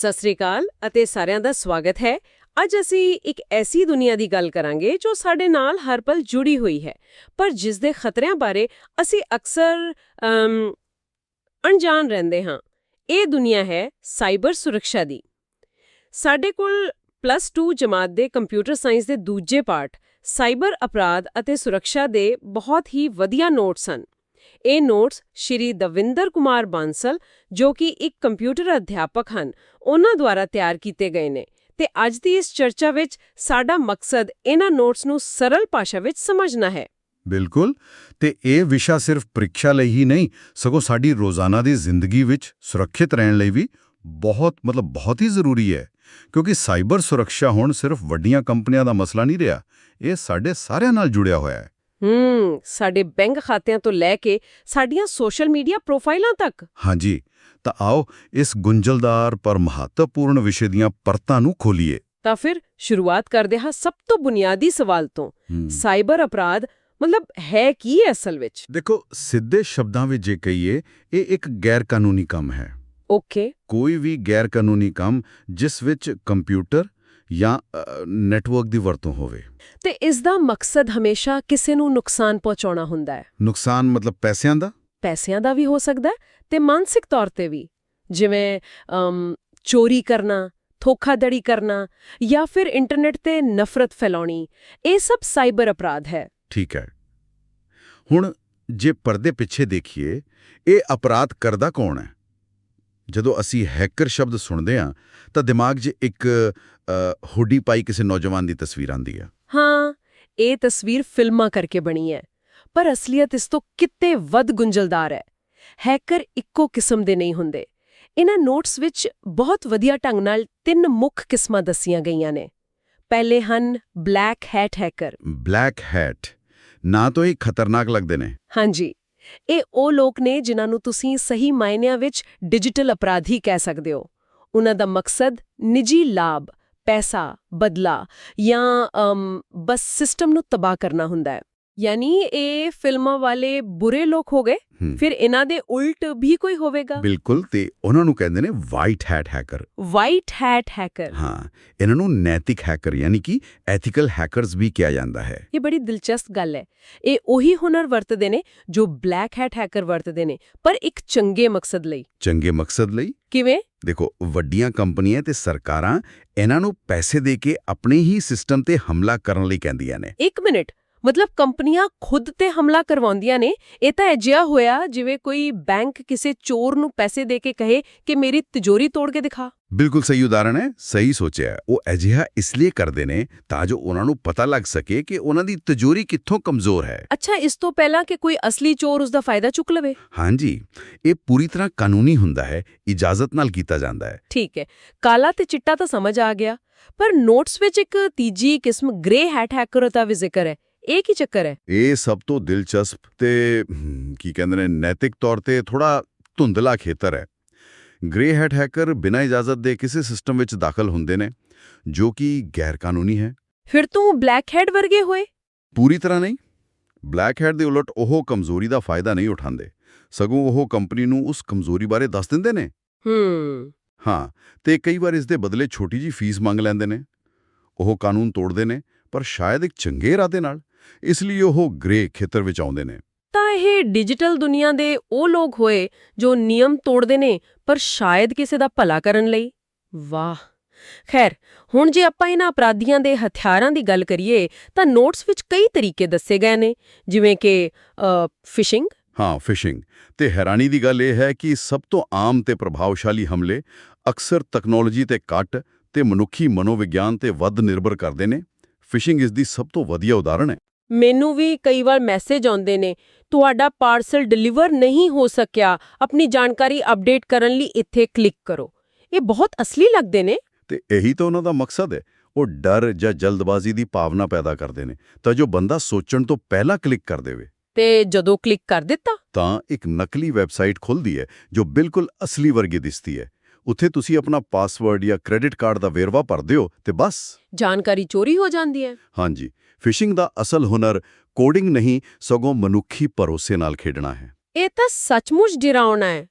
ਸਤਿ ਸ੍ਰੀ ਅਕਾਲ ਅਤੇ ਸਾਰਿਆਂ ਦਾ ਸਵਾਗਤ ਹੈ। ਅੱਜ ਅਸੀਂ ਇੱਕ ਐਸੀ ਦੁਨੀਆ ਦੀ ਗੱਲ ਕਰਾਂਗੇ ਜੋ ਸਾਡੇ ਨਾਲ ਹਰ ਪਲ ਜੁੜੀ ਹੋਈ ਹੈ। ਪਰ ਜਿਸ ਦੇ ਖਤਰਿਆਂ ਬਾਰੇ ਅਸੀਂ ਅਕਸਰ ਅਣਜਾਣ ਰਹਿੰਦੇ ਹਾਂ। ਇਹ ਦੁਨੀਆ ਹੈ ਸਾਈਬਰ ਸੁਰੱਖਿਆ ਦੀ। ਸਾਡੇ ਕੋਲ ਪਲੱਸ 2 ਜਮਾਤ ਦੇ ਕੰਪਿਊਟਰ ਸਾਇੰਸ ਦੇ ਦੂਜੇ ਪਾਠ ਸਾਈਬਰ ਅਪਰਾਧ ਅਤੇ ਸੁਰੱਖਿਆ ਦੇ ਬਹੁਤ ਹੀ ਵਧੀਆ ਨੋਟਸ ਹਨ। ਇਹ ਨੋਟਸ ਸ਼੍ਰੀ ਦਵਿੰਦਰ ਕੁਮਾਰ ਬਾਂਸਲ, ਜੋ ਕਿ ਇੱਕ ਕੰਪਿਊਟਰ ਅਧਿਆਪਕ ਹਨ, ਉਹਨਾਂ ਦੁਆਰਾ ਤਿਆਰ ਕੀਤੇ ਗਏ ਨੇ, ਤੇ ਅੱਜ ਦੀ ਇਸ ਚਰਚਾ ਵਿੱਚ ਸਾਡਾ ਮਕਸਦ ਇਹਨਾਂ ਨੋਟਸ ਨੂੰ ਸਰਲ ਭਾਸ਼ਾ ਵਿੱਚ ਸਮਝਣਾ ਹੈ। ਬਿਲਕੁਲ, ਤੇ ਇਹ ਵਿਸ਼ਾ ਸਿਰਫ ਪ੍ਰੀਖਿਆ ਲਈ ਹੀ ਨਹੀਂ, ਸਗੋਂ ਸਾਡੀ ਰੋਜ਼ਾਨਾ ਦੀ ਜ਼ਿੰਦਗੀ ਵਿੱਚ ਸੁਰੱਖਿਅਤ ਰਹਿਣ ਲਈ ਵੀ ਬਹੁਤ, ਮਤਲਬ ਬਹੁਤ ਹੀ ਜ਼ਰੂਰੀ ਹੈ, ਕਿਉਂਕਿ ਸਾਈਬਰ ਸੁਰੱਖਿਆ ਹੁਣ ਸਿਰਫ ਵੱਡੀਆਂ ਕੰਪਨੀਆਂ ਦਾ ਮਸਲਾ ਨਹੀਂ ਰਿਹਾ, ਇਹ ਸਾਡੇ ਸਾਰਿਆਂ ਨਾਲ ਜੁੜਿਆ ਹੋਇਆ ਹੈ। ਹੂੰ ਸਾਡੇ ਬੈਂਕ ਖਾਤਿਆਂ ਤੋਂ ਲੈ ਕੇ ਸਾਡੀਆਂ ਸੋਸ਼ਲ ਮੀਡੀਆ ਪ੍ਰੋਫਾਈਲਾਂ ਤੱਕ। ਹਾਂਜੀ ਤਾਂ ਆਓ ਇਸ ਗੁੰਝਲਦਾਰ ਪਰ ਮਹੱਤਵਪੂਰਨ ਵਿਸ਼ੇ ਦੀਆਂ ਪਰਤਾਂ ਨੂੰ ਖੋਲੀਏ। ਤਾਂ ਫਿਰ ਸ਼ੁਰੂਆਤ ਕਰਦੇ ਹਾਂ ਸਭ ਤੋਂ ਬੁਨਿਆਦੀ ਸਵਾਲ ਤੋਂ। ਸਾਈਬਰ ਅਪਰਾਧ ਮਤਲਬ ਹੈ ਕੀ ਹੈ ਅਸਲ ਵਿੱਚ? ਦੇਖੋ ਸਿੱਧੇ ਸ਼ਬਦਾਂ ਵਿੱਚ ਜੇ ਕਹੀਏ ਇਹ ਇੱਕ ਗੈਰ ਕਾਨੂੰਨੀ ਕੰਮ ਹੈ। ਓਕੇ। ਕੋਈ ਵੀ ਗੈਰ ਕਾਨੂੰਨੀ ਕੰਮ ਜਿਸ ਵਿੱਚ ਕੰਪਿਊਟਰ ਜਾਂ ਨੈਟਵਰਕ ਦੀ ਵਰਤੋਂ ਹੋਵੇ। ਤੇ ਇਸ ਦਾ ਮਕਸਦ ਹਮੇਸ਼ਾ ਕਿਸੇ ਨੂੰ ਨੁਕਸਾਨ ਪਹੁੰਚਾਉਣਾ ਹੁੰਦਾ ਹੈ। ਨੁਕਸਾਨ ਮਤਲਬ ਪੈਸਿਆਂ ਦਾ? ਪੈਸਿਆਂ ਦਾ ਵੀ ਹੋ ਸਕਦਾ ਤੇ ਮਾਨਸਿਕ ਤੌਰ ਤੇ ਵੀ। ਜਿਵੇਂ ਚੋਰੀ ਕਰਨਾ ਧੋਖਾਧੜੀ ਕਰਨਾ ਜਾਂ ਫਿਰ ਇੰਟਰਨੈਟ ਤੇ ਨਫ਼ਰਤ ਫੈਲਾਉਣੀ ਇਹ ਸਭ ਸਾਈਬਰ ਅਪਰਾਧ ਹੈ। ਠੀਕ ਹੈ। ਹੁਣ ਜੇ ਪਰਦੇ ਪਿੱਛੇ ਦੇਖੀਏ ਇਹ ਅਪਰਾਧ ਕਰਦਾ ਕੌਣ ਹੈ? ਜਦੋਂ ਅਸੀਂ ਹੈਕਰ ਸ਼ਬਦ ਸੁਣਦੇ ਹਾਂ ਤਾਂ ਦਿਮਾਗ 'ਚ ਇੱਕ ਹੁੱਡੀ ਪਾਈ ਕਿਸੇ ਨੌਜਵਾਨ ਦੀ ਤਸਵੀਰ ਆਉਂਦੀ ਹੈ। ਹਾਂ ਇਹ ਤਸਵੀਰ ਫਿਲਮਾਂ ਕਰਕੇ ਬਣੀ ਹੈ ਪਰ ਅਸਲੀਅਤ ਇਸ ਤੋਂ ਕਿਤੇ ਵੱਧ ਗੁੰਝਲਦਾਰ ਹੈ। ਹੈਕਰ ਇੱਕੋ ਕਿਸਮ ਦੇ ਨਹੀਂ ਹੁੰਦੇ। ਇਹਨਾਂ ਨੋਟਸ ਵਿੱਚ ਬਹੁਤ ਵਧੀਆ ਢੰਗ ਨਾਲ ਤਿੰਨ ਮੁੱਖ ਕਿਸਮਾਂ ਦੱਸੀਆਂ ਗਈਆਂ ਨੇ। ਪਹਿਲੇ ਹਨ black hat hacker. Black hat ਨਾ ਤਾਂ ਇਹ ਖਤਰਨਾਕ ਲੱਗਦੇ ਨੇ। ਹਾਂਜੀ। ਇਹ ਉਹ ਲੋਕ ਨੇ ਜਿਨ੍ਹਾਂ ਨੂੰ ਤੁਸੀਂ ਸਹੀ ਮਾਇਨਿਆਂ ਵਿੱਚ ਡਿਜੀਟਲ ਅਪਰਾਧੀ ਕਹਿ ਸਕਦੇ ਹੋ। ਉਹਨਾਂ ਦਾ ਮਕਸਦ ਨਿੱਜੀ ਲਾਭ, ਪੈਸਾ, ਬਦਲਾ ਜਾਂ ਬਸ ਸਿਸਟਮ ਨੂੰ ਤਬਾਹ ਕਰਨਾ ਹੁੰਦਾ ਹੈ। ਯਾਨੀ ਇਹ ਫਿਲਮਾਂ ਵਾਲੇ ਬੁਰੇ ਲੋਕ ਹੋ ਗਏ। ਫਿਰ ਇਹਨਾਂ ਦੇ ਉਲਟ ਵੀ ਕੋਈ ਹੋਵੇਗਾ? ਬਿਲਕੁਲ ਤੇ ਉਹਨਾਂ ਨੂੰ ਕਹਿੰਦੇ ਨੇ white hat hacker white hat hacker ਹਾਂ ਇਹਨਾਂ ਨੂੰ ਨੈਤਿਕ ਹੈਕਰ ਯਾਨੀ ਕਿ ਐਥੀਕਲ ਹੈਕਰਸ ਵੀ ਕਿਹਾ ਜਾਂਦਾ ਹੈ। ਇਹ ਬੜੀ ਦਿਲਚਸਪ ਗੱਲ ਹੈ। ਇਹ ਉਹੀ ਹੁਨਰ ਵਰਤਦੇ ਨੇ ਜੋ ਬਲੈਕ ਹੈਟ ਹੈਕਰ ਵਰਤਦੇ ਨੇ ਪਰ ਇੱਕ ਚੰਗੇ ਮਕਸਦ ਲਈ। ਚੰਗੇ ਮਕਸਦ ਲਈ? ਕਿਵੇਂ? ਦੇਖੋ ਵੱਡੀਆਂ ਕੰਪਨੀਆਂ ਤੇ ਸਰਕਾਰਾਂ ਇਹਨਾਂ ਨੂੰ ਪੈਸੇ ਦੇ ਕੇ ਆਪਣੇ ਹੀ ਸਿਸਟਮ ਤੇ ਹਮਲਾ ਕਰਨ ਲਈ ਕਹਿੰਦੀਆਂ ਨੇ। ਇੱਕ ਮਿੰਟ ਮਤਲਬ ਕੰਪਨੀਆਂ ਖੁਦ ਤੇ ਹਮਲਾ ਕਰਵਾਉਂਦੀਆਂ ਨੇ। ਇਹ ਤਾਂ ਅਜਿਹਾ ਹੋਇਆ ਜਿਵੇਂ ਕੋਈ ਬੈਂਕ ਕਿਸੇ ਚੋਰ ਨੂੰ ਪੈਸੇ ਦੇ ਕੇ ਕਹੇ ਕਿ ਮੇਰੀ ਤਿਜੋਰੀ ਤੋੜ ਕੇ ਦਿਖਾ। ਬਿਲਕੁਲ ਸਹੀ ਉਦਾਹਰਣ ਹੈ ਸਹੀ ਸੋਚਿਆ। ਉਹ ਅਜਿਹਾ ਇਸ ਲਈ ਕਰਦੇ ਨੇ ਤਾਂ ਜੋ ਉਹਨਾਂ ਨੂੰ ਪਤਾ ਲੱਗ ਸਕੇ ਕਿ ਉਹਨਾਂ ਦੀ ਤਿਜੋਰੀ ਕਿੱਥੋਂ ਕਮਜ਼ੋਰ ਹੈ। ਅੱਛਾ ਇਸ ਤੋਂ ਪਹਿਲਾਂ ਕਿ ਕੋਈ ਅਸਲੀ ਚੋਰ ਉਸ ਦਾ ਫਾਇਦਾ ਚੁੱਕ ਲਵੇ? ਹਾਂਜੀ ਇਹ ਪੂਰੀ ਤਰ੍ਹਾਂ ਕਾਨੂੰਨੀ ਹੁੰਦਾ ਹੈ ਇਜਾਜ਼ਤ ਨਾਲ ਕੀਤਾ ਜਾਂਦਾ ਹੈ। ਠੀਕ ਹੈ ਕਾਲਾ ਤੇ ਚਿੱਟਾ ਤਾਂ ਸਮਝ ਆ ਗਿਆ ਪਰ ਨੋਟਸ ਵਿੱਚ ਇੱਕ ਤੀਜੀ ਕਿਸਮ ਗ੍ਰੇ ਹੈਟ ਹੈਕਰ ਦਾ ਵੀ ਜ਼ਿਕਰ ਹੈ। ਇਹ ਕੀ ਚੱਕਰ ਹੈ ਇਹ ਸਭ ਤੋਂ ਦਿਲਚਸਪ ਤੇ ਕੀ ਕਹਿੰਦੇ ਨੇ ਨੈਤਿਕ ਤੌਰ ਤੇ ਥੋੜਾ ਧੁੰਦਲਾ ਖੇਤਰ ਹੈ ਗ੍ਰੇ ਹੈਟ ਹੈਕਰ ਬਿਨਾਂ ਇਜਾਜ਼ਤ ਦੇ ਕਿਸੇ ਸਿਸਟਮ ਵਿੱਚ ਦਾਖਲ ਹੁੰਦੇ ਨੇ ਜੋ ਕਿ ਗੈਰ ਕਾਨੂੰਨੀ ਹੈ ਫਿਰ ਤੂੰ ਬਲੈਕ ਹੈਡ ਵਰਗੇ ਹੋਏ ਪੂਰੀ ਤਰ੍ਹਾਂ ਨਹੀਂ ਬਲੈਕ ਹੈਟ ਦੇ ਉਲਟ ਉਹ ਕਮਜ਼ੋਰੀ ਦਾ ਫਾਇਦਾ ਨਹੀਂ ਉਠਾਉਂਦੇ ਸਗੋਂ ਉਹ ਕੰਪਨੀ ਨੂੰ ਉਸ ਕਮਜ਼ੋਰੀ ਬਾਰੇ ਦੱਸ ਦਿੰਦੇ ਨੇ ਹੂੰ ਹਾਂ ਤੇ ਕਈ ਵਾਰ ਇਸ ਦੇ ਬਦਲੇ ਛੋਟੀ ਜੀ ਫੀਸ ਮੰਗ ਲੈਂਦੇ ਨੇ ਉਹ ਕਾਨੂੰਨ ਤੋੜਦੇ ਨੇ ਪਰ ਸ਼ਾਇਦ ਇੱਕ ਚੰਗੇ ਇਰਾਦੇ ਨਾਲ ਇਸ ਲਈ ਉਹ ਗ੍ਰੇ ਖੇਤਰ ਵਿੱਚ ਆਉਂਦੇ ਨੇ। ਤਾਂ ਇਹ ਡਿਜੀਟਲ ਦੁਨੀਆ ਦੇ ਉਹ ਲੋਕ ਹੋਏ ਜੋ ਨਿਯਮ ਤੋੜਦੇ ਨੇ ਪਰ ਸ਼ਾਇਦ ਕਿਸੇ ਦਾ ਭਲਾ ਕਰਨ ਲਈ। ਵਾਹ! ਖੈਰ ਹੁਣ ਜੇ ਆਪਾਂ ਇਹਨਾਂ ਅਪਰਾਧੀਆਂ ਦੇ ਹਥਿਆਰਾਂ ਦੀ ਗੱਲ ਕਰੀਏ ਤਾਂ ਨੋਟਸ ਵਿੱਚ ਕਈ ਤਰੀਕੇ ਦੱਸੇ ਗਏ ਨੇ ਜਿਵੇਂ ਕਿ ਫਿਸ਼ਿੰਗ ਹਾਂ ਫਿਸ਼ਿੰਗ ਤੇ ਹੈਰਾਨੀ ਦੀ ਗੱਲ ਇਹ ਹੈ ਕਿ ਸਭ ਤੋਂ ਆਮ ਤੇ ਪ੍ਰਭਾਵਸ਼ਾਲੀ ਹਮਲੇ ਅਕਸਰ ਤਕਨਾਲੋਜੀ ਤੇ ਕੱਟ ਤੇ ਮਨੁੱਖੀ ਮਨੋਵਿਗਿਆਨ ਤੇ ਵੱਧ ਨਿਰਭਰ ਕਰਦੇ ਨੇ। ਫਿਸ਼ਿੰਗ ਇਸ ਦੀ ਸਭ ਤੋਂ ਵਧੀਆ ਉਦਾਹਰਣ ਹੈ। ਮੈਨੂੰ ਵੀ ਕਈ ਵਾਰ ਮੈਸੇਜ ਆਉਂਦੇ ਨੇ ਤੁਹਾਡਾ ਪਾਰਸਲ ਡਿਲੀਵਰ ਨਹੀਂ ਹੋ ਸਕਿਆ ਆਪਣੀ ਜਾਣਕਾਰੀ ਅਪਡੇਟ ਕਰਨ ਲਈ ਇੱਥੇ ਕਲਿੱਕ ਕਰੋ। ਇਹ ਬਹੁਤ ਅਸਲੀ ਲੱਗਦੇ ਨੇ। ਤੇ ਇਹੀ ਤਾਂ ਉਹਨਾਂ ਦਾ ਮਕਸਦ ਹੈ ਉਹ ਡਰ ਜਾਂ ਜਲਦਬਾਜ਼ੀ ਦੀ ਭਾਵਨਾ ਪੈਦਾ ਕਰਦੇ ਨੇ ਤਾਂ ਜੋ ਬੰਦਾ ਸੋਚਣ ਤੋਂ ਪਹਿਲਾਂ ਕਲਿੱਕ ਕਰ ਦੇਵੇ। ਤੇ ਜਦੋਂ ਕਲਿੱਕ ਕਰ ਦਿੱਤਾ? ਤਾਂ ਇੱਕ ਨਕਲੀ ਵੈਬਸਾਈਟ ਖੁੱਲਦੀ ਹੈ ਜੋ ਬਿਲਕੁਲ ਅਸਲੀ ਵਰਗੀ ਦਿਸਦੀ ਹੈ। ਉੱਥੇ ਤੁਸੀਂ ਆਪਣਾ ਪਾਸਵਰਡ ਜਾਂ ਕ੍ਰੈਡਿਟ ਕਾਰਡ ਦਾ ਵੇਰਵਾ ਭਰਦੇ ਹੋ ਤੇ ਬਸ। ਜਾਣਕਾਰੀ ਚੋਰੀ ਹੋ ਜਾਂਦੀ ਹੈ। ਹਾਂਜੀ। ਫਿਸ਼ਿੰਗ ਦਾ ਅਸਲ ਹੁਨਰ ਕੋਡਿੰਗ ਨਹੀਂ ਸਗੋਂ ਮਨੁੱਖੀ ਭਰੋਸੇ ਨਾਲ ਖੇਡਣਾ ਹੈ। ਇਹ ਤਾਂ ਸੱਚਮੁੱਚ ਡਰਾਉਣਾ ਹੈ।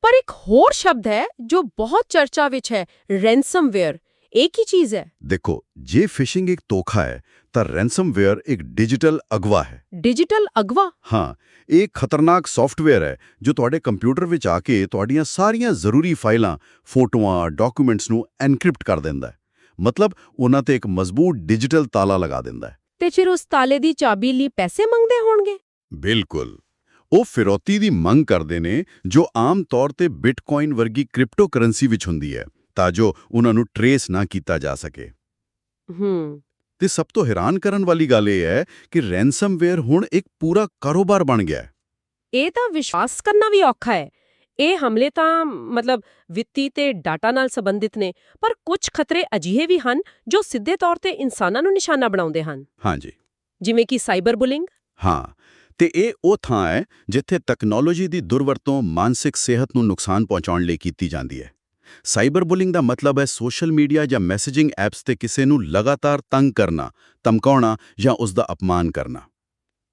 ਪਰ ਇੱਕ ਹੋਰ ਸ਼ਬਦ ਹੈ ਜੋ ਬਹੁਤ ਚਰਚਾ ਵਿੱਚ ਹੈ ਰੈਂਸਮਵੇਅਰ ਇਹ ਕੀ ਚੀਜ਼ ਹੈ ਦੇਖੋ ਜੇ ਫਿਸ਼ਿੰਗ ਇੱਕ ਧੋਖਾ ਹੈ ਤਾਂ ਰੈਂਸਮਵੇਅਰ ਇੱਕ ਡਿਜੀਟਲ ਅਗਵਾ ਹੈ ਡਿਜੀਟਲ ਅਗਵਾ ਹਾਂ ਇਹ ਖਤਰਨਾਕ ਸੌਫਟਵੇਅਰ ਹੈ ਜੋ ਤੁਹਾਡੇ ਕੰਪਿਊਟਰ ਵਿੱਚ ਆ ਕੇ ਤੁਹਾਡੀਆਂ ਸਾਰੀਆਂ ਜ਼ਰੂਰੀ ਫਾਈਲਾਂ ਫੋਟੋਆਂ ਡਾਕੂਮੈਂਟਸ ਨੂੰ ਐਨਕ੍ਰਿਪਟ ਕਰ ਦਿੰਦਾ ਹੈ ਮਤਲਬ ਉਹਨਾਂ ਤੇ ਇੱਕ ਮਜ਼ਬੂਤ ਡਿਜੀਟਲ ਤਾਲਾ ਲਗਾ ਦਿੰਦਾ ਹੈ ਤੇ ਫਿਰ ਉਸ ਤਾਲੇ ਦੀ ਚਾਬੀ ਲਈ ਪੈਸੇ ਮੰਗਦੇ ਹੋਣਗੇ ਬਿਲਕੁਲ ਉਹ ਫਿਰੌਤੀ ਦੀ ਮੰਗ ਕਰਦੇ ਨੇ ਜੋ ਆਮ ਤੌਰ ਤੇ ਬਿਟਕੋਇਨ ਵਰਗੀ ਕ੍ਰਿਪਟੋਕਰੰਸੀ ਵਿੱਚ ਹੁੰਦੀ ਹੈ ਤਾਂ ਜੋ ਉਹਨਾਂ ਨੂੰ ਟਰੇਸ ਨਾ ਕੀਤਾ ਜਾ ਸਕੇ। ਹੂੰ। ਤੇ ਸਭ ਤੋਂ ਹੈਰਾਨ ਕਰਨ ਵਾਲੀ ਗੱਲ ਇਹ ਹੈ ਕਿ ਰੈਂਸਮਵੇਅਰ ਹੁਣ ਇੱਕ ਪੂਰਾ ਕਾਰੋਬਾਰ ਬਣ ਗਿਆ ਹੈ। ਇਹ ਤਾਂ ਵਿਸ਼ਵਾਸ ਕਰਨਾ ਵੀ ਔਖਾ ਹੈ। ਇਹ ਹਮਲੇ ਤਾਂ ਮਤਲਬ ਵਿੱਤੀ ਤੇ ਡਾਟਾ ਨਾਲ ਸੰਬੰਧਿਤ ਨੇ ਪਰ ਕੁਝ ਖਤਰੇ ਅਜਿਹੇ ਵੀ ਹਨ ਜੋ ਸਿੱਧੇ ਤੌਰ ਤੇ ਇਨਸਾਨਾਂ ਨੂੰ ਨਿਸ਼ਾਨਾ ਬਣਾਉਂਦੇ ਹਨ। ਹਾਂਜੀ। ਜਿਵੇਂ ਕਿ ਸਾਈਬਰ ਬੁਲਿੰਗ। ਹਾਂ ਤੇ ਇਹ ਉਹ ਥਾਂ ਹੈ ਜਿੱਥੇ ਤਕਨਾਲੋਜੀ ਦੀ ਦੁਰਵਰਤੋਂ ਮਾਨਸਿਕ ਸਿਹਤ ਨੂੰ ਨੁਕਸਾਨ ਪਹੁੰਚਾਉਣ ਲਈ ਕੀਤੀ ਜਾਂਦੀ ਹੈ। ਸਾਈਬਰ ਬੁਲਿੰਗ ਦਾ ਮਤਲਬ ਹੈ ਸੋਸ਼ਲ ਮੀਡੀਆ ਜਾਂ ਮੈਸੇਜਿੰਗ ਐਪਸ ਤੇ ਕਿਸੇ ਨੂੰ ਲਗਾਤਾਰ ਤੰਗ ਕਰਨਾ ਧਮਕਾਉਣਾ ਜਾਂ ਉਸ ਦਾ ਅਪਮਾਨ ਕਰਨਾ।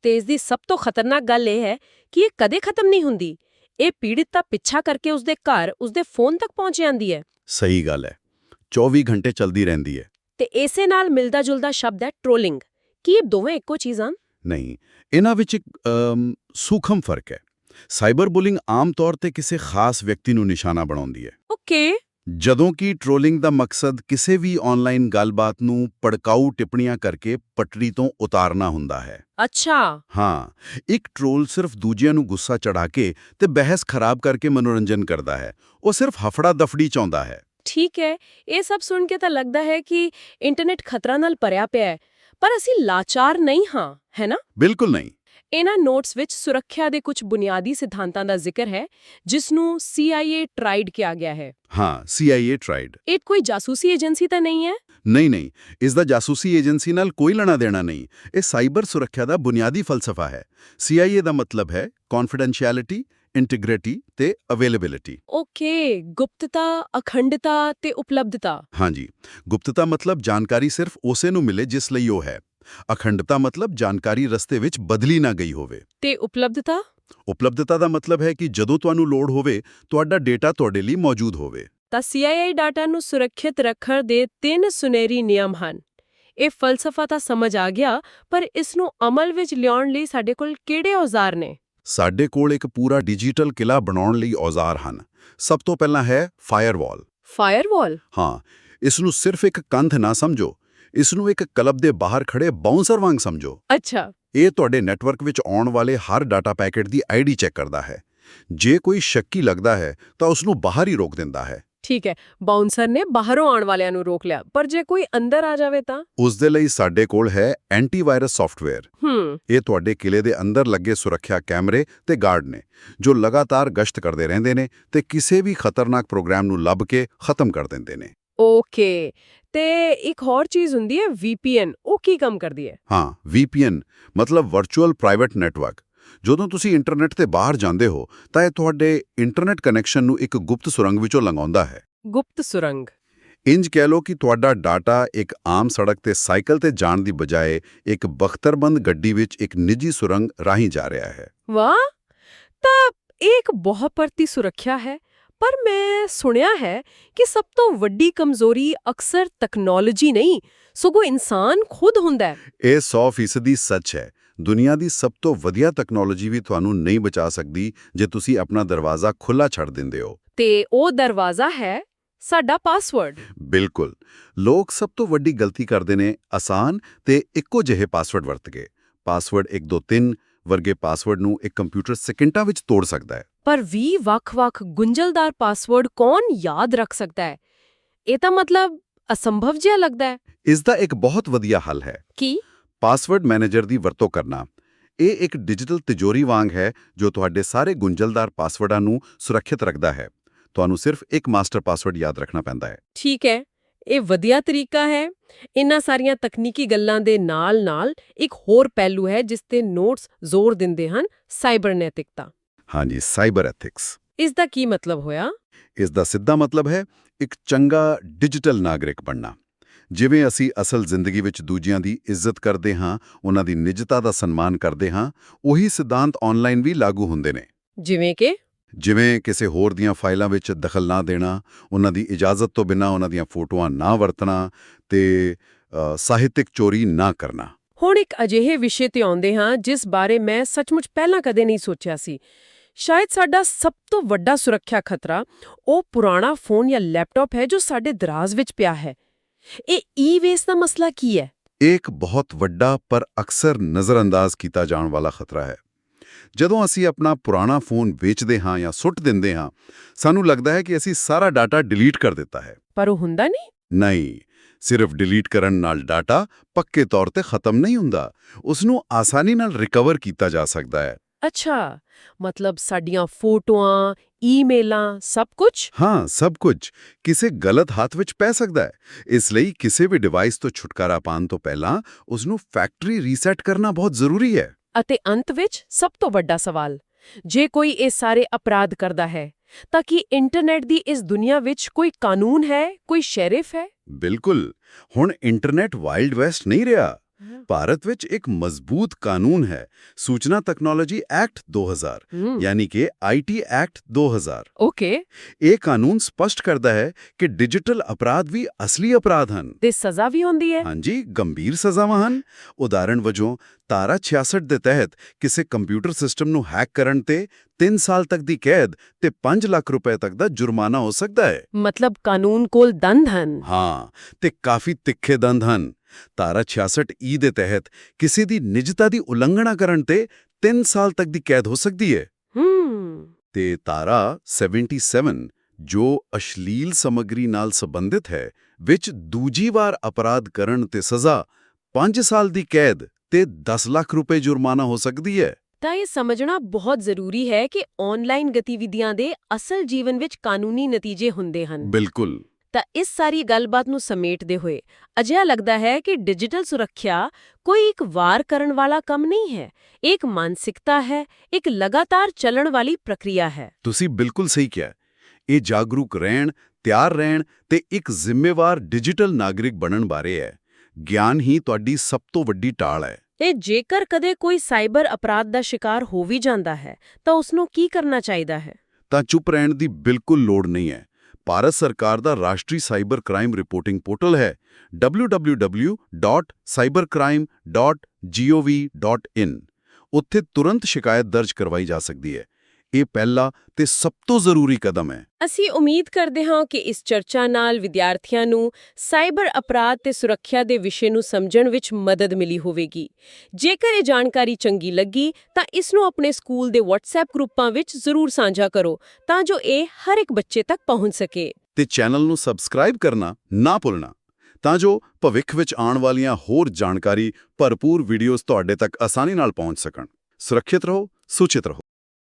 ਤੇ ਇਸ ਦੀ ਸਭ ਤੋਂ ਖਤਰਨਾਕ ਗੱਲ ਇਹ ਹੈ ਕਿ ਇਹ ਕਦੇ ਖਤਮ ਨਹੀਂ ਹੁੰਦੀ। ਇਹ ਪੀੜਿਤ ਦਾ ਪਿੱਛਾ ਕਰਕੇ ਉਸਦੇ ਘਰ ਉਸਦੇ ਫੋਨ ਤੱਕ ਪਹੁੰਚ ਜਾਂਦੀ ਹੈ। ਸਹੀ ਗੱਲ ਹੈ। 24 ਘੰਟੇ ਚੱਲਦੀ ਰਹਿੰਦੀ ਹੈ। ਤੇ ਇਸੇ ਨਾਲ ਮਿਲਦਾ ਜੁਲਦਾ ਸ਼ਬਦ ਹੈ ਟ੍ਰੋਲਿੰਗ। ਕੀ ਇਹ ਦੋਵੇਂ ਇੱਕੋ ਚੀਜ਼? ਹਨ ਨਹੀਂ ਇਹਨਾਂ ਵਿੱਚ ਇੱਕ ਸੂਖਮ ਫ਼ਰਕ ਹੈ। ਸਾਈਬਰ ਬੁਲਿੰਗ ਆਮ ਤੌਰ ਤੇ ਕਿਸੇ ਖਾਸ ਵਿਅਕਤੀ ਨੂੰ ਨਿਸ਼ਾਨਾ ਬਣਾਉਂਦੀ ਹੈ। ਓਕੇ ਜਦੋਂ ਕਿ ਟ੍ਰੋਲਿੰਗ ਦਾ ਮਕਸਦ ਕਿਸੇ ਵੀ ਆਨਲਾਈਨ ਗੱਲਬਾਤ ਨੂੰ ਭੜਕਾਊ ਟਿੱਪਣੀਆਂ ਕਰਕੇ ਪਟੜੀ ਤੋਂ ਉਤਾਰਨਾ ਹੁੰਦਾ ਹੈ। ਅੱਛਾ। ਹਾਂ ਇੱਕ ਟ੍ਰੋਲ ਸਿਰਫ ਦੂਜਿਆਂ ਨੂੰ ਗੁੱਸਾ ਚੜਾ ਕੇ ਤੇ ਬਹਿਸ ਖਰਾਬ ਕਰਕੇ ਮਨੋਰੰਜਨ ਕਰਦਾ ਹੈ। ਉਹ ਸਿਰਫ ਹਫੜਾ ਦਫੜੀ ਚਾਹੁੰਦਾ ਹੈ। ਠੀਕ ਹੈ। ਇਹ ਸਭ ਸੁਣ ਕੇ ਤਾਂ ਲੱਗਦਾ ਹੈ ਕਿ ਇੰਟਰਨੈਟ ਖਤਰਾ ਨਾਲ ਭਰਿਆ ਪਿਆ ਹੈ। ਪਰ ਅਸੀਂ ਲਾਚਾਰ ਨਹੀਂ ਹਾਂ ਹੈ ਨਾ? ਬਿਲਕੁਲ ਨਹੀਂ। ਇਹਨਾਂ ਨੋਟਸ ਵਿੱਚ ਸੁਰੱਖਿਆ ਦੇ ਕੁਝ ਬੁਨਿਆਦੀ ਸਿਧਾਂਤਾਂ ਦਾ ਜ਼ਿਕਰ ਹੈ ਜਿਸ ਨੂੰ CIA ਟ੍ਰਾਈਡ ਕਿਹਾ ਗਿਆ ਹੈ। ਹਾਂ CIA ਟ੍ਰਾਈਡ ਇਹ ਕੋਈ ਜਾਸੂਸੀ ਏਜੰਸੀ ਤਾਂ ਨਹੀਂ ਹੈ? ਨਹੀਂ ਨਹੀਂ ਇਸ ਦਾ ਜਾਸੂਸੀ ਏਜੰਸੀ ਨਾਲ ਕੋਈ ਲੈਣਾ ਦੇਣਾ ਨਹੀਂ। ਇਹ ਸਾਈਬਰ ਸੁਰੱਖਿਆ ਦਾ ਬੁਨਿਆਦੀ ਫਲਸਫਾ ਹੈ। CIA ਦਾ ਮਤਲਬ ਹੈ ਕੌਨਫੀਡੈਂਸ਼ੀਅਲਿਟੀ ਇੰਟੀਗ੍ਰਿਟੀ ਤੇ ਅਵੇਲੇਬਿਲਿਟੀ ਓਕੇ ਗੁਪਤਤਾ ਅਖੰਡਤਾ ਤੇ ਉਪਲਬਧਤਾ। ਹਾਂਜੀ ਗੁਪਤਤਾ ਮਤਲਬ ਜਾਣਕਾਰੀ ਸਿਰਫ ਉਸੇ ਨੂੰ ਮਿਲੇ ਜਿਸ ਲਈ ਉਹ ਹੈ। ਅਖੰਡਤਾ ਮਤਲਬ ਜਾਣਕਾਰੀ ਰਸਤੇ ਵਿੱਚ ਬਦਲੀ ਨਾ ਗਈ ਹੋਵੇ। ਤੇ ਉਪਲਬਧਤਾ? ਉਪਲਬਧਤਾ ਦਾ ਮਤਲਬ ਹੈ ਕਿ ਜਦੋਂ ਤੁਹਾਨੂੰ ਲੋੜ ਹੋਵੇ ਤੁਹਾਡਾ ਡੇਟਾ ਤੁਹਾਡੇ ਲਈ ਮੌਜੂਦ ਹੋਵੇ। ਤਾਂ CIA ਡਾਟਾ ਨੂੰ ਸੁਰੱਖਿਅਤ ਰੱਖਣ ਦੇ ਤਿੰਨ ਸੁਨਹਿਰੀ ਨਿਯਮ ਹਨ। ਇਹ ਫਲਸਫਾ ਤਾਂ ਸਮਝ ਆ ਗਿਆ ਪਰ ਇਸ ਨੂੰ ਅਮਲ ਵਿੱਚ ਲਿਆਉਣ ਲਈ ਸਾਡੇ ਕੋਲ ਕਿਹੜੇ ਔਜ਼ਾਰ ਨੇ? ਸਾਡੇ ਕੋਲ ਇੱਕ ਪੂਰਾ ਡਿਜੀਟਲ ਕਿਲਾ ਬਣਾਉਣ ਲਈ ਔਜ਼ਾਰ ਹਨ। ਸਭ ਤੋਂ ਪਹਿਲਾਂ ਹੈ ਫਾਇਰਵਾਲ। ਫਾਇਰਵਾਲ? ਹਾਂ ਇਸ ਨੂੰ ਸਿਰਫ ਇੱਕ ਕੰਧ ਨਾ ਸਮਝੋ। ਇਸ ਨੂੰ ਇੱਕ ਕਲਬ ਦੇ ਬਾਹਰ ਖੜੇ ਬਾਉਂਸਰ ਵਾਂਗ ਸਮਝੋ। ਅੱਛਾ। ਇਹ ਤੁਹਾਡੇ ਨੈਟਵਰਕ ਵਿੱਚ ਆਉਣ ਵਾਲੇ ਹਰ ਡਾਟਾ ਪੈਕੇਟ ਦੀ ਆਈਡੀ ਚੈੱਕ ਕਰਦਾ ਹੈ। ਜੇ ਕੋਈ ਸ਼ੱਕੀ ਲੱਗਦਾ ਹੈ ਤਾਂ ਉਸ ਨੂੰ ਬਾਹਰ ਹੀ ਰੋਕ ਦਿੰਦਾ ਹੈ। ਠੀਕ ਹੈ ਬਾਉਂਸਰ ਨੇ ਬਾਹਰੋਂ ਆਉਣ ਵਾਲਿਆਂ ਨੂੰ ਰੋਕ ਲਿਆ ਪਰ ਜੇ ਕੋਈ ਅੰਦਰ ਆ ਜਾਵੇ ਤਾਂ? ਉਸ ਦੇ ਲਈ ਸਾਡੇ ਕੋਲ ਹੈ ਐਂਟੀਵਾਇਰਸ ਸੌਫਟਵੇਅਰ ਹੂੰ। ਇਹ ਤੁਹਾਡੇ ਕਿਲੇ ਦੇ ਅੰਦਰ ਲੱਗੇ ਸੁਰੱਖਿਆ ਕੈਮਰੇ ਤੇ ਗਾਰਡ ਨੇ ਜੋ ਲਗਾਤਾਰ ਗਸ਼ਤ ਕਰਦੇ ਰਹਿੰਦੇ ਨੇ ਤੇ ਕਿਸੇ ਵੀ ਖਤਰਨਾਕ ਪ੍ਰੋਗਰਾਮ ਨੂੰ ਲੱਭ ਕੇ ਖਤਮ ਕਰ ਦਿੰਦੇ ਨੇ। ਓਕੇ ਤੇ ਇੱਕ ਹੋਰ ਚੀਜ਼ ਹੁੰਦੀ ਹੈ VPN ਉਹ ਕੀ ਕੰਮ ਕਰਦੀ ਹੈ? ਹਾਂ VPN ਮਤਲਬ ਵਰਚੁਅਲ ਪ੍ਰਾਈਵੇਟ ਨੈਟਵਰਕ ਜਦੋਂ ਤੁਸੀਂ ਇੰਟਰਨੈਟ ਤੇ ਬਾਹਰ ਜਾਂਦੇ ਹੋ ਤਾਂ ਇਹ ਤੁਹਾਡੇ ਇੰਟਰਨੈਟ ਕਨੈਕਸ਼ਨ ਨੂੰ ਇੱਕ ਗੁਪਤ ਸੁਰੰਗ ਵਿੱਚੋਂ ਲੰਘਾਉਂਦਾ ਹੈ। ਗੁਪਤ ਸੁਰੰਗ। ਇੰਜ ਕਹਿ ਲਓ ਕਿ ਤੁਹਾਡਾ ਡਾਟਾ ਇੱਕ ਆਮ ਸੜਕ ਤੇ ਸਾਈਕਲ ਤੇ ਜਾਣ ਦੀ ਬਜਾਏ ਇੱਕ ਬਖਤਰਬੰਦ ਗੱਡੀ ਵਿੱਚ ਇੱਕ ਨਿੱਜੀ ਸੁਰੰਗ ਰਾਹੀਂ ਜਾ ਰਿਹਾ ਹੈ। ਵਾਹ! ਤਾਂ ਇਹ ਇੱਕ ਬਹੁਤ ਪਰਤੀ ਸੁਰੱਖਿਆ ਹੈ। ਪਰ ਮੈਂ ਸੁਣਿਆ ਹੈ ਕਿ ਸਭ ਤੋਂ ਵੱਡੀ ਕਮਜ਼ੋਰੀ ਅਕਸਰ ਤਕਨਾਲੋਜੀ ਨਹੀਂ ਸਗੋਂ ਇਨਸਾਨ ਖੁਦ ਹੁੰਦਾ ਹੈ। ਇਹ 100% ਸੱਚ ਹੈ। ਦੁਨੀਆ ਦੀ ਸਭ ਤੋਂ ਵਧੀਆ ਤਕਨਾਲੋਜੀ ਵੀ ਤੁਹਾਨੂੰ ਨਹੀਂ ਬਚਾ ਸਕਦੀ ਜੇ ਤੁਸੀਂ ਆਪਣਾ ਦਰਵਾਜ਼ਾ ਖੁੱਲਾ ਛੱਡ ਦਿੰਦੇ ਹੋ। ਤੇ ਉਹ ਦਰਵਾਜ਼ਾ ਹੈ ਸਾਡਾ ਪਾਸਵਰਡ ਬਿਲਕੁਲ। ਲੋਕ ਸਭ ਤੋਂ ਵੱਡੀ ਗਲਤੀ ਕਰਦੇ ਨੇ ਆਸਾਨ ਤੇ ਇੱਕੋ ਜਿਹੇ ਪਾਸਵਰਡ ਵਰਤ ਕੇ। ਪਾਸਵਰਡ 123 ਵਰਗੇ ਪਾਸਵਰਡ ਨੂੰ ਇੱਕ ਕੰਪਿਊਟਰ ਸਕਿੰਟਾਂ ਵਿੱਚ ਤੋੜ ਸਕਦਾ ਹੈ। ਪਰ ਵੀ ਵੱਖ-ਵੱਖ ਗੁੰਝਲਦਾਰ ਪਾਸਵਰਡ ਕੌਣ ਯਾਦ ਰੱਖ ਸਕਦਾ ਹੈ? ਇਹ ਤਾਂ ਮਤਲਬ ਅਸੰਭਵ ਜਿਹਾ ਲੱਗਦਾ ਹੈ। ਇਸ ਦਾ ਇੱਕ ਬਹੁਤ ਵਧੀਆ ਹੱਲ ਹੈ। ਕੀ? ਪਾਸਵਰਡ ਮੈਨੇਜਰ ਦੀ ਵਰਤੋਂ ਕਰਨਾ। ਇਹ ਇੱਕ ਡਿਜੀਟਲ ਤਿਜੋਰੀ ਵਾਂਗ ਹੈ ਜੋ ਤੁਹਾਡੇ ਸਾਰੇ ਗੁੰਝਲਦਾਰ ਪਾਸਵਰਡਾਂ ਨੂੰ ਸੁਰੱਖਿਅਤ ਰੱਖਦਾ ਹੈ। ਤੁਹਾਨੂੰ ਸਿਰਫ ਇੱਕ ਮਾਸਟਰ ਪਾਸਵਰਡ ਯਾਦ ਰੱਖਣਾ ਪੈਂਦਾ ਹੈ। ਠੀਕ ਹੈ। ਇਹ ਵਧੀਆ ਤਰੀਕਾ ਹੈ। ਇਨ੍ਹਾਂ ਸਾਰੀਆਂ ਤਕਨੀਕੀ ਗੱਲਾਂ ਦੇ ਨਾਲ-ਨਾਲ ਇੱਕ ਹੋਰ ਪਹਿਲੂ ਹੈ ਜਿਸ ਤੇ ਨੋਟਸ ਜ਼ੋਰ ਦਿੰਦੇ ਹਨ ਸਾਈਬਰ ਨੈਤਿਕਤਾ ਹਾਂਜੀ ਸਾਈਬਰ ਐਥਿਕਸ ਇਸ ਦਾ ਕੀ ਮਤਲਬ ਹੋਇਆ ਇਸ ਦਾ ਸਿੱਧਾ ਮਤਲਬ ਹੈ ਇੱਕ ਚੰਗਾ ਡਿਜੀਟਲ ਨਾਗਰਿਕ ਬਣਨਾ ਜਿਵੇਂ ਅਸੀਂ ਅਸਲ ਜ਼ਿੰਦਗੀ ਵਿੱਚ ਦੂਜਿਆਂ ਦੀ ਇੱਜ਼ਤ ਕਰਦੇ ਹਾਂ ਉਹਨਾਂ ਦੀ ਨਿੱਜਤਾ ਦਾ ਸਨਮਾਨ ਕਰਦੇ ਹਾਂ ਉਹੀ ਸਿਧਾਂਤ ਆਨਲਾਈਨ ਵੀ ਲਾਗੂ ਹੁੰਦੇ ਨੇ ਜਿਵੇਂ ਕਿ ਜਿਵੇਂ ਕਿਸੇ ਹੋਰ ਦੀਆਂ ਫਾਈਲਾਂ ਵਿੱਚ ਦਖਲ ਨਾ ਦੇਣਾ ਉਹਨਾਂ ਦੀ ਇਜਾਜ਼ਤ ਤੋਂ ਬਿਨਾਂ ਉਹਨਾਂ ਦੀਆਂ ਫੋਟੋਆਂ ਨਾ ਵਰਤਣਾ ਤੇ ਸਾਹਿਤਿਕ ਚੋਰੀ ਨਾ ਕਰਨਾ ਹੁਣ ਇੱਕ ਅਜਿਹੇ ਵਿਸ਼ੇ ਤੇ ਆਉਂਦੇ ਹਾਂ ਜਿਸ ਬਾਰੇ ਮੈਂ ਸੱਚਮੁੱਚ ਪਹਿਲਾਂ ਕਦੇ ਨਹੀਂ ਸੋਚਿਆ ਸੀ ਸ਼ਾਇਦ ਸਾਡਾ ਸਭ ਤੋਂ ਵੱਡਾ ਸੁਰੱਖਿਆ ਖਤਰਾ ਉਹ ਪੁਰਾਣਾ ਫੋਨ ਜਾਂ ਲੈਪਟਾਪ ਹੈ ਜੋ ਸਾਡੇ ਦਰਾਜ਼ ਵਿੱਚ ਪਿਆ ਹੈ ਇਹ ਈ-ਵੇਸਟ ਦਾ ਮਸਲਾ ਕੀ ਹੈ ਇਹ ਇੱਕ ਬਹੁਤ ਵੱਡਾ ਪਰ ਅਕਸਰ ਨਜ਼ਰਅੰਦਾਜ਼ ਕੀਤਾ ਜਾਣ ਵਾਲਾ ਖਤਰਾ ਹੈ ਜਦੋਂ ਅਸੀਂ ਆਪਣਾ ਪੁਰਾਣਾ ਫੋਨ ਵੇਚਦੇ ਹਾਂ ਜਾਂ ਸੁੱਟ ਦਿੰਦੇ ਹਾਂ ਸਾਨੂੰ ਲੱਗਦਾ ਹੈ ਕਿ ਅਸੀਂ ਸਾਰਾ ਡਾਟਾ ਡਿਲੀਟ ਕਰ ਦਿੱਤਾ ਹੈ ਪਰ ਉਹ ਹੁੰਦਾ ਨਹੀਂ ਨਹੀਂ ਸਿਰਫ ਡਿਲੀਟ ਕਰਨ ਨਾਲ ਡਾਟਾ ਪੱਕੇ ਤੌਰ ਤੇ ਖਤਮ ਨਹੀਂ ਹੁੰਦਾ ਉਸ ਨੂੰ ਆਸਾਨੀ ਨਾਲ ਰਿਕਵਰ ਕੀਤਾ ਜਾ ਸਕਦਾ ਹੈ ਅੱਛਾ ਮਤਲਬ ਸਾਡੀਆਂ ਫੋਟੋਆਂ ਈਮੇਲਾਂ ਸਭ ਕੁਝ ਹਾਂ ਸਭ ਕੁਝ ਕਿਸੇ ਗਲਤ ਹੱਥ ਵਿੱਚ ਪੈ ਸਕਦਾ ਹੈ। ਇਸ ਲਈ ਕਿਸੇ ਵੀ ਡਿਵਾਈਸ ਤੋਂ ਛੁਟਕਾਰਾ ਪਾਉਣ ਤੋਂ ਪਹਿਲਾਂ ਉਸ ਨੂੰ ਫੈਕਟਰੀ ਰੀਸੈਟ ਕਰਨਾ ਬਹੁਤ ਜ਼ਰੂਰੀ ਹੈ। ਅਤੇ ਅੰਤ ਵਿੱਚ ਸਭ ਤੋਂ ਵੱਡਾ ਸਵਾਲ ਜੇ ਕੋਈ ਇਹ ਸਾਰੇ ਅਪਰਾਧ ਕਰਦਾ ਹੈ ਤਾਂ ਕੀ ਇੰਟਰਨੈਟ ਦੀ ਇਸ ਦੁਨੀਆ ਵਿੱਚ ਕੋਈ ਕਾਨੂੰਨ ਹੈ ਕੋਈ ਸ਼ੈਰਿਫ ਹੈ? ਬਿਲਕੁਲ। ਹੁਣ ਇੰਟਰਨੈਟ ਵਾਈਲਡ ਵੈਸਟ ਨਹੀਂ ਰਿਹਾ। ਭਾਰਤ ਵਿੱਚ ਇੱਕ ਮਜ਼ਬੂਤ ਕਾਨੂੰਨ ਹੈ ਸੂਚਨਾ ਤਕਨਾਲੋਜੀ ਐਕਟ 2000 ਹਮ, ਯਾਨੀ ਕਿ ਆਈਟੀ ਐਕਟ 2000 ਓਕੇ। ਇਹ ਕਾਨੂੰਨ ਸਪਸ਼ਟ ਕਰਦਾ ਹੈ ਕਿ ਡਿਜੀਟਲ ਅਪਰਾਧ ਵੀ ਅਸਲੀ ਅਪਰਾਧ ਹਨ। ਤੇ ਸਜ਼ਾ ਵੀ ਹੁੰਦੀ ਹੈ। ਹਾਂਜੀ ਗੰਭੀਰ ਸਜ਼ਾਵਾਂ ਹਨ। ਉਦਾਹਰਣ ਵਜੋਂ ਤਾਰਾ 66 ਦੇ ਤਹਿਤ ਕਿਸੇ ਕੰਪਿਊਟਰ ਸਿਸਟਮ ਨੂੰ ਹੈਕ ਕਰਨ ਤੇ 3 ਸਾਲ ਤੱਕ ਦੀ ਕੈਦ ਤੇ 5 ਲੱਖ ਰੁਪਏ ਤੱਕ ਦਾ ਜੁਰਮਾਨਾ ਹੋ ਸਕਦਾ ਹੈ। ਮਤਲਬ ਕਾਨੂੰਨ ਕੋਲ ਦੰਦ ਹਨ। ਹਾਂ ਤੇ ਕਾਫੀ ਤਿੱਖੇ ਦੰਦ ਹਨ। ਤਾਰਾ 66 ਈ ਦੇ ਤਹਿਤ ਕਿਸੇ ਦੀ ਨਿਜਤਾ ਦੀ ਉਲੰਘਣਾ ਕਰਨ ਤੇ 3 ਸਾਲ ਤੱਕ ਦੀ ਕੈਦ ਹੋ ਸਕਦੀ ਹੈ। ਤੇ ਤਾਰਾ 77 ਜੋ ਅਸ਼ਲੀਲ ਸਮੱਗਰੀ ਨਾਲ ਸੰਬੰਧਿਤ ਹੈ ਵਿੱਚ ਦੂਜੀ ਵਾਰ ਅਪਰਾਧ ਕਰਨ ਤੇ ਸਜ਼ਾ 5 ਸਾਲ ਦੀ ਕੈਦ ਤੇ 10 ਲੱਖ ਰੁਪਏ ਜੁਰਮਾਨਾ ਹੋ ਸਕਦੀ ਹੈ। ਤਾਂ ਇਹ ਸਮਝਣਾ ਬਹੁਤ ਜ਼ਰੂਰੀ ਹੈ ਕਿ ਆਨਲਾਈਨ ਗਤੀਵਿਧੀਆਂ ਦੇ ਅਸਲ ਜੀਵਨ ਵਿੱਚ ਕਾਨੂੰਨੀ ਨਤੀਜੇ ਹੁੰਦੇ ਹਨ। ਬਿਲਕੁਲ। ਤਾਂ ਇਸ ਸਾਰੀ ਗੱਲਬਾਤ ਨੂੰ ਸਮੇਟਦੇ ਹੋਏ ਅਜਿਹਾ ਲੱਗਦਾ ਹੈ ਕਿ ਡਿਜੀਟਲ ਸੁਰੱਖਿਆ ਕੋਈ ਇੱਕ ਵਾਰ ਕਰਨ ਵਾਲਾ ਕੰਮ ਨਹੀਂ ਹੈ। ਇਹ ਇੱਕ ਮਾਨਸਿਕਤਾ ਹੈ ਇੱਕ ਲਗਾਤਾਰ ਚੱਲਣ ਵਾਲੀ ਪ੍ਰਕਿਰਿਆ ਹੈ। ਤੁਸੀਂ ਬਿਲਕੁਲ ਸਹੀ ਕਿਹਾ ਇਹ ਜਾਗਰੂਕ ਰਹਿਣ ਤਿਆਰ ਰਹਿਣ ਤੇ ਇੱਕ ਜ਼ਿੰਮੇਵਾਰ ਡਿਜੀਟਲ ਨਾਗਰਿਕ ਬਣਨ ਬਾਰੇ ਹੈ। ਗਿਆਨ ਹੀ ਤੁਹਾਡੀ ਸਭ ਤੋਂ ਵੱਡੀ ਢਾਲ ਹੈ। ਤੇ ਜੇਕਰ ਕਦੇ ਕੋਈ ਸਾਈਬਰ ਅਪਰਾਧ ਦਾ ਸ਼ਿਕਾਰ ਹੋ ਵੀ ਜਾਂਦਾ ਹੈ ਤਾਂ ਉਸ ਨੂੰ ਕੀ ਕਰਨਾ ਚਾਹੀਦਾ ਹੈ? ਤਾਂ ਚੁੱਪ ਰਹਿਣ ਦੀ ਬਿਲਕੁਲ ਲੋੜ ਨਹੀਂ ਹੈ। ਭਾਰਤ ਸਰਕਾਰ ਦਾ ਰਾਸ਼ਟਰੀ ਸਾਈਬਰ ਕ੍ਰਾਈਮ ਰਿਪੋਰਟਿੰਗ ਪੋਰਟਲ ਹੈ www.cybercrime.gov.in ਉੱਥੇ ਤੁਰੰਤ ਸ਼ਿਕਾਇਤ ਦਰਜ ਕਰਵਾਈ ਜਾ ਸਕਦੀ ਹੈ। ਇਹ ਪਹਿਲਾ ਤੇ ਸਭ ਤੋਂ ਜ਼ਰੂਰੀ ਕਦਮ ਹੈ। ਅਸੀਂ ਉਮੀਦ ਕਰਦੇ ਹਾਂ ਕਿ ਇਸ ਚਰਚਾ ਨਾਲ ਵਿਦਿਆਰਥੀਆਂ ਨੂੰ ਸਾਈਬਰ ਅਪਰਾਧ ਤੇ ਸੁਰੱਖਿਆ ਦੇ ਵਿਸ਼ੇ ਨੂੰ ਸਮਝਣ ਵਿੱਚ ਮਦਦ ਮਿਲੀ ਹੋਵੇਗੀ। ਜੇਕਰ ਇਹ ਜਾਣਕਾਰੀ ਚੰਗੀ ਲੱਗੀ ਤਾਂ ਇਸ ਨੂੰ ਆਪਣੇ ਸਕੂਲ ਦੇ WhatsApp ਗਰੁੱਪਾਂ ਵਿੱਚ ਜ਼ਰੂਰ ਸਾਂਝਾ ਕਰੋ ਤਾਂ ਜੋ ਇਹ ਹਰ ਇੱਕ ਬੱਚੇ ਤੱਕ ਪਹੁੰਚ ਸਕੇ। ਤੇ ਚੈਨਲ ਨੂੰ ਸਬਸਕ੍ਰਾਈਬ ਕਰਨਾ ਨਾ ਭੁੱਲਣਾ ਤਾਂ ਜੋ ਭਵਿੱਖ ਵਿੱਚ ਆਉਣ ਵਾਲੀਆਂ ਹੋਰ ਜਾਣਕਾਰੀ ਭਰਪੂਰ ਵੀਡੀਓਜ਼ ਤੁਹਾਡੇ ਤੱਕ ਆਸਾਨੀ ਨਾਲ ਪਹੁੰਚ ਸਕਣ। ਸੁਰੱਖਿਅਤ ਰਹੋ ਸੁਚਿਤ ਰਹੋ।